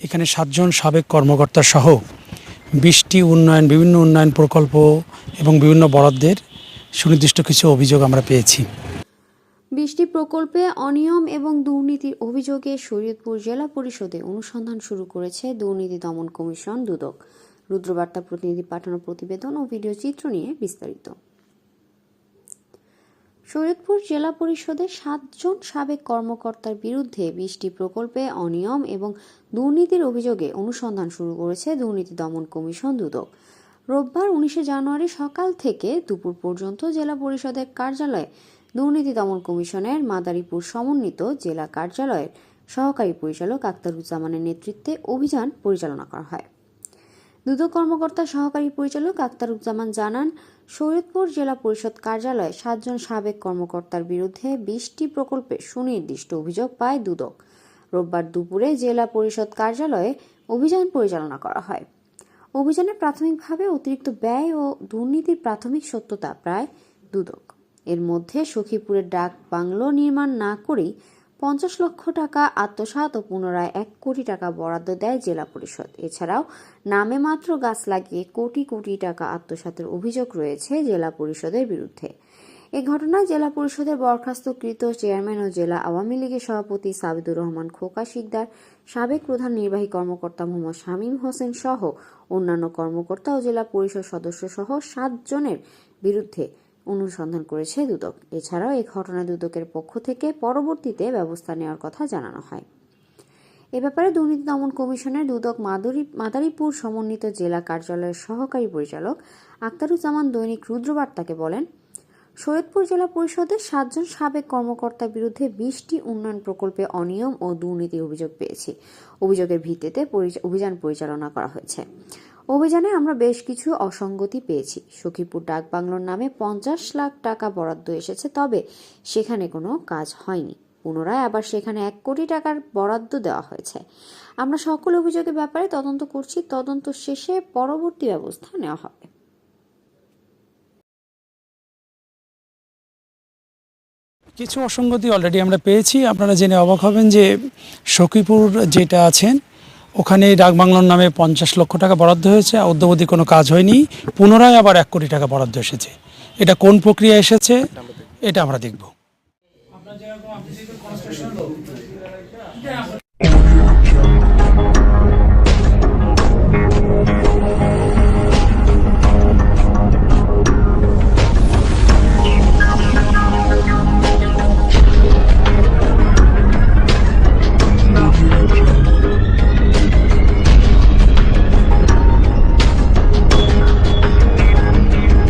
এখানে সাতজন সাবেক কর্মকর্তা সহ বিশটি উন্নয়ন, বিভিন্ন উন্নয়ন প্রকল্প এবং বিভিন্ন বরাদ্দের সুনির্দিষ্ট কিছু অভিযোগ আমরা পেয়েছি। বৃষ্টি প্রকল্পে অনিয়ম এবং দুর্নীতির অভিযোগে শরীয়তপুর জেলা পরিষদে অনুসন্ধান শুরু করেছে দুর্নীতি দমন কমিশন দুদক। রুদ্রবার্তা প্রতিনিধি পাঠানো প্রতিবেদন ও ভিডিও চিত্র নিয়ে বিস্তারিত। শরীয়তপুর জেলা পরিষদের সাতজন সাবেক কর্মকর্তার বিরুদ্ধে বিশটি প্রকল্পে অনিয়ম এবং দুর্নীতির অভিযোগে অনুসন্ধান শুরু করেছে দুর্নীতি দমন কমিশন দুদক। রোববার উনিশে জানুয়ারি সকাল থেকে দুপুর পর্যন্ত জেলা পরিষদের কার্যালয়ে দুর্নীতি দমন কমিশনের মাদারীপুর সমন্বিত জেলা কার্যালয়ের সহকারী পরিচালক আক্তারুজ্জামানের নেতৃত্বে অভিযান পরিচালনা করা হয়। দুদক কর্মকর্তা সহকারী পরিচালক আক্তারুজ্জামান জানান, শরীয়তপুর জেলা পরিষদ কার্যালয়ে সাতজন সাবেক কর্মকর্তার বিরুদ্ধে বিশটি প্রকল্পে সুনির্দিষ্ট অভিযোগ পায় দুদক। রোববার দুপুরে জেলা পরিষদ কার্যালয়ে অভিযান পরিচালনা করা হয়। অভিযানে প্রাথমিকভাবে অতিরিক্ত ব্যয় ও দুর্নীতির প্রাথমিক সত্যতা প্রায় দুদক। এর মধ্যে সখীপুরের ডাক বাংলো নির্মাণ না করেই পঞ্চাশ লক্ষ টাকা আত্মসাত ও পুনরায় এক কোটি টাকা বরাদ্দ দেয় জেলা পরিষদ। এছাড়াও নামে মাত্র গাছ লাগিয়ে কোটি কোটি টাকা আত্মসাতের অভিযোগ রয়েছে জেলা পরিষদের বিরুদ্ধে। এ ঘটনায় জেলা পরিষদের বরখাস্তকৃত চেয়ারম্যান ও জেলা আওয়ামী লীগের সভাপতি সাবিদুর রহমান খোকা শিকদার, সাবেক প্রধান নির্বাহী কর্মকর্তা মোহাম্মদ শামীম হোসেন সহ অন্যান্য কর্মকর্তা ও জেলা পরিষদ সদস্য সহ সাতজনের বিরুদ্ধে অনুসন্ধান করেছে দুদক। এছাড়াও এই ঘটনায় দুদকের পক্ষ থেকে পরবর্তীতে ব্যবস্থা নেওয়ার কথা জানানো হয়। এ ব্যাপারে দুর্নীতি দমন কমিশনের দুদক মাদুরি মাদারীপুর সমন্বিত জেলা কার্যালয়ের সহকারী পরিচালক আক্তারুজ্জামান দৈনিক রুদ্রবার্তাকে বলেন, সৈয়দপুর জেলা পরিষদের সাতজন সাবেক কর্মকর্তার বিরুদ্ধে বিশটি উন্নয়ন প্রকল্পে অনিয়ম ও দুর্নীতির অভিযোগ পেয়েছি। অভিযোগের ভিত্তিতে অভিযান পরিচালনা করা হয়েছে। অভিযানে আমরা বেশ কিছু অসঙ্গতি পেয়েছি। সখীপুর ডাক বাংলোর নামে পঞ্চাশ লাখ টাকা বরাদ্দ এসেছে, তবে সেখানে কোনো কাজ হয়নি। পুনরায় আবার সেখানে এক কোটি টাকার বরাদ্দ দেওয়া হয়েছে। আমরা সকল অভিযোগের ব্যাপারে তদন্ত করছি। তদন্ত শেষে পরবর্তী ব্যবস্থা নেওয়া হবে। কিছু অসঙ্গতি অলরেডি আমরা পেয়েছি। আপনারা জেনে অবাক হবেন যে সখীপুর যেটা আছেন ওখানে ডাকবাংলার নামে পঞ্চাশ লক্ষ টাকা বরাদ্দ হয়েছে অদ্যবধি কোনো কাজ হয়নি। পুনরায় আবার এক কোটি টাকা বরাদ্দ এসেছে। এটা কোন প্রক্রিয়া এসেছে, এটা আমরা দেখব.